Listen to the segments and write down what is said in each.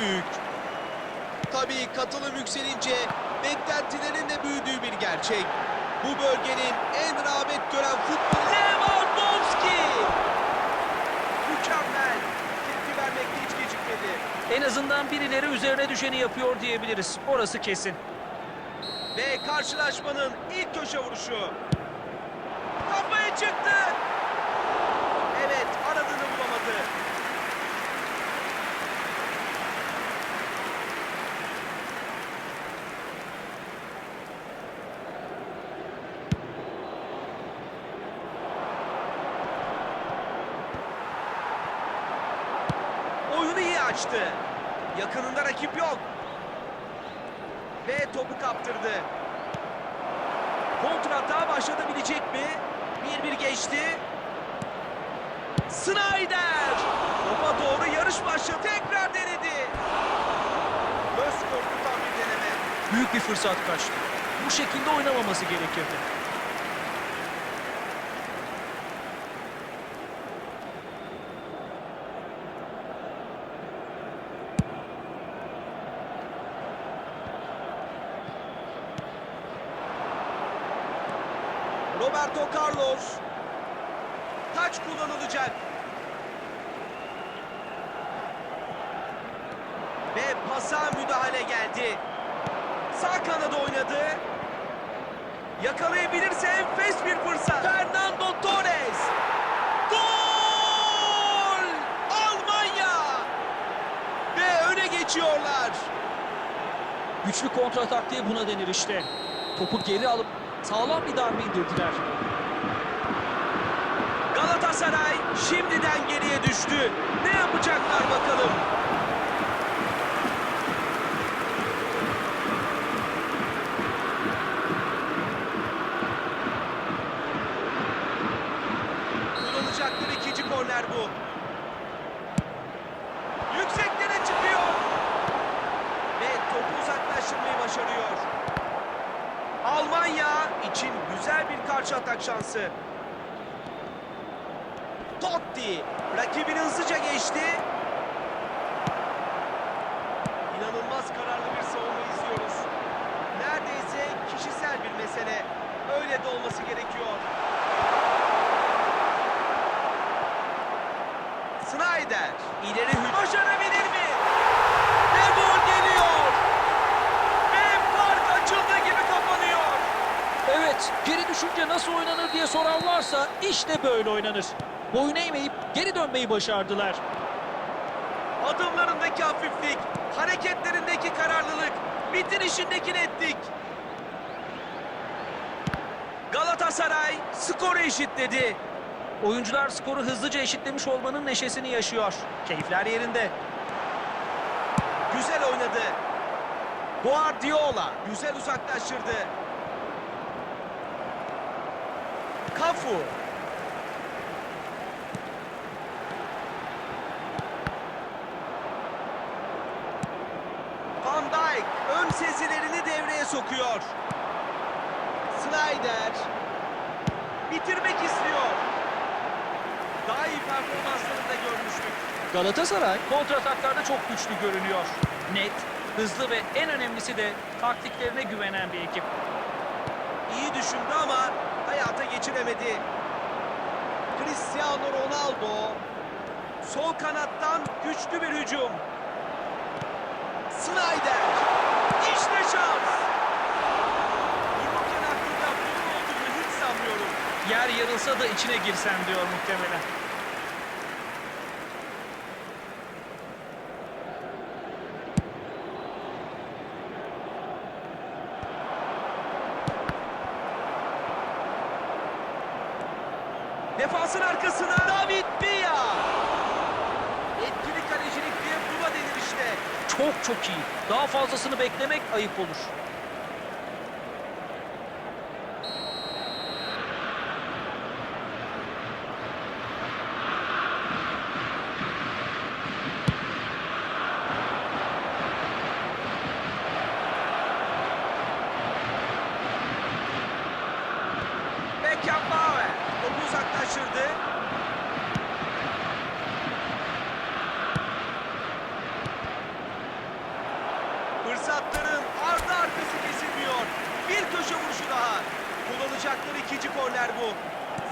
büyük. Tabii katılım yükselince beklentilerin de büyüdüğü bir gerçek. Bu bölgenin en rağbet gören futbol... Lewandowski! Mükemmel. Tepki vermekte hiç gecikmedi. En azından birileri üzerine düşeni yapıyor diyebiliriz. Orası kesin. Ve karşılaşmanın ilk köşe vuruşu. Kafaya çıktı. Evet, aradığını bulamadı. Oyunu iyi açtı. Yakınında rakip yok. Ve topu kaptırdı. Kontrata başlatabilecek mi? 1-1 geçti. Snyder! Topa doğru yarış başladı. Tekrar denedi. Göz korkutan bir deneme. Büyük bir fırsat kaçtı. Bu şekilde oynamaması gerekirdi. Roberto Carlos. Taç kullanılacak. Ve pasa müdahale geldi. Sağ kanada oynadı. Yakalayabilirse enfes bir fırsat. Fernando Torres. Gol! Almanya! Ve öne geçiyorlar. Güçlü kontra taktiği buna denir işte. Topu geri alıp sağlam bir darbe indirdiler. Galatasaray şimdiden geriye düştü. Ne yapacaklar bakalım. Kullanacakları ikinci korner bu. Yükseklere çıkıyor. Ve topu uzaklaştırmayı başarıyor. Almanya için güzel bir karşı atak şansı. Totti rakibini hızlıca geçti. İnanılmaz kararlı bir savunma izliyoruz. Neredeyse kişisel bir mesele. Öyle de olması gerekiyor. Snyder ileri hücum. Başarabilir mi? Ve gol geliyor. Ve fark açıldığı gibi kapanıyor. Evet, geri düşünce nasıl oynanır diye sorarlarsa işte böyle oynanır. Boyun eğmeyip geri dönmeyi başardılar. Adımlarındaki hafiflik, hareketlerindeki kararlılık, bitirişindeki netlik. Galatasaray skoru eşitledi. Oyuncular skoru hızlıca eşitlemiş olmanın neşesini yaşıyor. Keyifler yerinde. Güzel oynadı. Guardiola güzel uzaklaştırdı. Kafu. Dijk ön sezilerini devreye sokuyor. Snyder bitirmek istiyor. Daha iyi performanslarını da görmüştük. Galatasaray kontrataklarda çok güçlü görünüyor. Net, hızlı ve en önemlisi de taktiklerine güvenen bir ekip. İyi düşündü ama hayata geçiremedi. Cristiano Ronaldo sol kanattan güçlü bir hücum. Snyder işte şans. Vururken aklında bunun olduğunu hiç sanmıyorum. Yer yarılsa da içine girsem diyor muhtemelen. Defansın arkasına David Villa. Etkili kalecilik diye buna denir işte. Çok çok iyi. Daha fazlasını beklemek ayıp olur. Bir köşe vuruşu daha. Kullanacakları ikinci korner bu.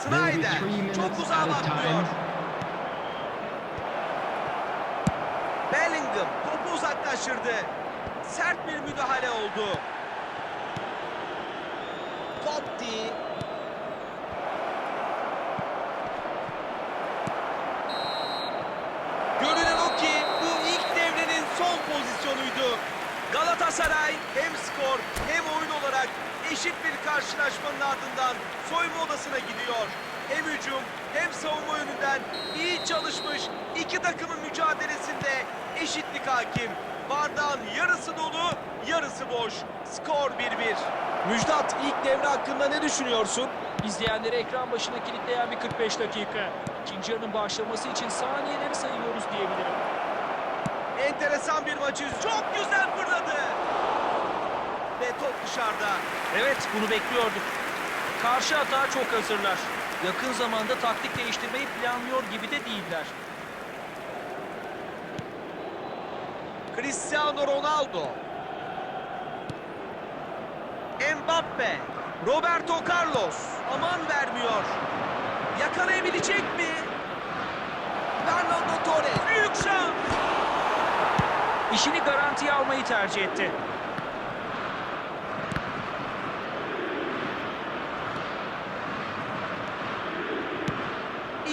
Snyder çok uzağa bakmıyor. Bellingham topu uzaklaştırdı. Sert bir müdahale oldu. Totti. Görünen o ki bu ilk devrenin son pozisyonuydu. Galatasaray hem skor eşit bir karşılaşmanın ardından soyunma odasına gidiyor. Hem hücum hem savunma yönünden iyi çalışmış iki takımın mücadelesinde eşitlik hakim. Bardağın yarısı dolu, yarısı boş. Skor 1-1. Müjdat ilk devre hakkında ne düşünüyorsun? İzleyenleri ekran başına kilitleyen bir 45 dakika. İkinci yarının başlaması için saniyeleri sayıyoruz diyebilirim. Enteresan bir maç iz- Çok güzel dışarıda. Evet bunu bekliyorduk. Karşı atağa çok hazırlar. Yakın zamanda taktik değiştirmeyi planlıyor gibi de değiller. Cristiano Ronaldo. Mbappe. Roberto Carlos. Aman vermiyor. Yakalayabilecek mi? Fernando Torres. Büyük şans. İşini garantiye almayı tercih etti.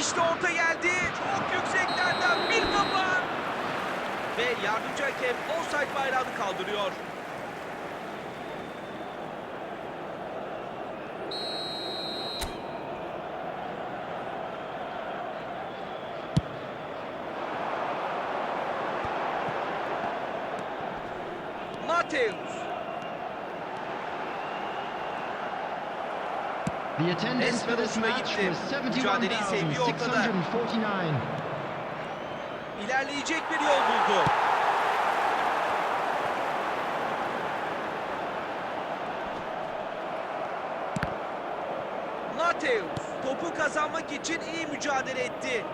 İşte orta geldi. Çok yükseklerden bir kafa. Ve yardımcı hakem offside bayrağını kaldırıyor. Mateus. The attendance for this match gitti. was Mücadeleyi sevdiği ortada. 71,649. İlerleyecek bir yol buldu. Mateus topu kazanmak için iyi mücadele etti.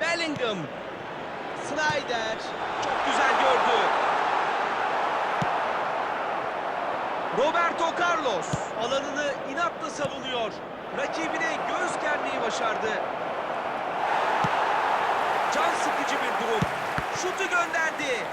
Bellingham. Snyder çok güzel gördü. Roberto Carlos alanını inatla savunuyor. Rakibine göz germeyi başardı. Can sıkıcı bir durum. Şutu gönderdi.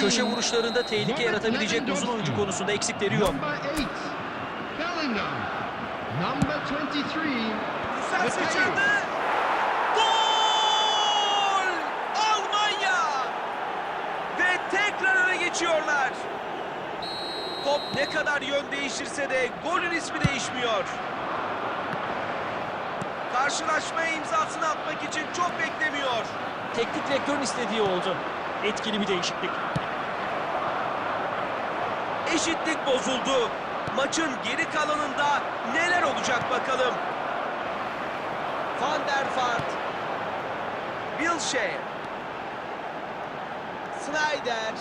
Köşe vuruşlarında tehlike yaratabilecek uzun oyuncu konusunda eksikleri yok. Number 8. Bellingham. Number 23. Güzel sıçradı. Gol! Almanya! Ve tekrar öne geçiyorlar. Top ne kadar yön değiştirse de golün ismi değişmiyor. Karşılaşmaya imzasını atmak için çok beklemiyor. Teknik direktörün istediği oldu. Etkili bir değişiklik. Eşitlik bozuldu. Maçın geri kalanında neler olacak bakalım. Van der Vaart. Wilshere. Snyder.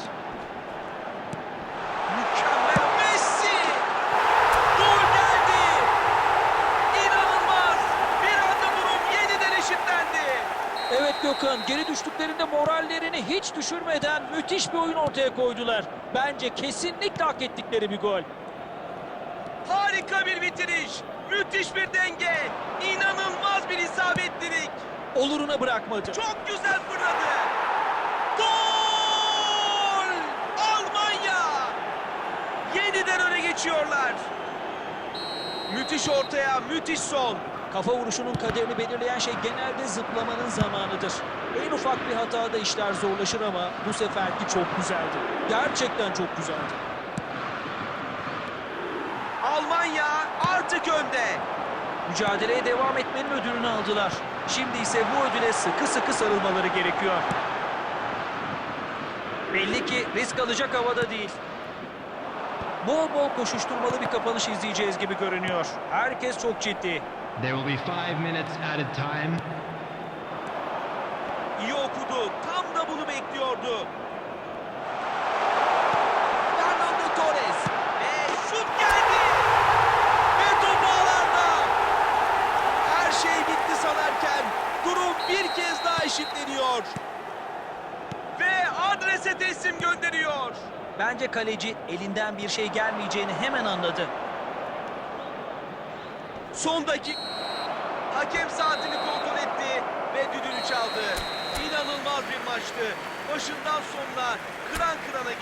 bakın geri düştüklerinde morallerini hiç düşürmeden müthiş bir oyun ortaya koydular. Bence kesinlikle hak ettikleri bir gol. Harika bir bitiriş. Müthiş bir denge. İnanılmaz bir isabetlilik. Oluruna bırakmadı. Çok güzel fırladı. Gol! Almanya! Yeniden öne geçiyorlar. Müthiş ortaya, müthiş son. Kafa vuruşunun kaderini belirleyen şey genelde zıplamanın zamanıdır. En ufak bir hatada işler zorlaşır ama bu seferki çok güzeldi. Gerçekten çok güzeldi. Almanya artık önde. Mücadeleye devam etmenin ödülünü aldılar. Şimdi ise bu ödüle sıkı sıkı sarılmaları gerekiyor. Belli ki risk alacak havada değil. Bol bol koşuşturmalı bir kapanış izleyeceğiz gibi görünüyor. Herkes çok ciddi. There will be five minutes added time. İyi okudu. Tam da bunu bekliyordu. Fernando Torres. Ve şut geldi. Ve top ağlarda. Her şey bitti sanarken durum bir kez daha eşitleniyor. Ve adrese teslim gönderiyor. Bence kaleci elinden bir şey gelmeyeceğini hemen anladı. Son dakika. Hakem saatini kontrol etti ve düdüğünü çaldı. İnanılmaz bir maçtı. Başından sonuna kıran kırana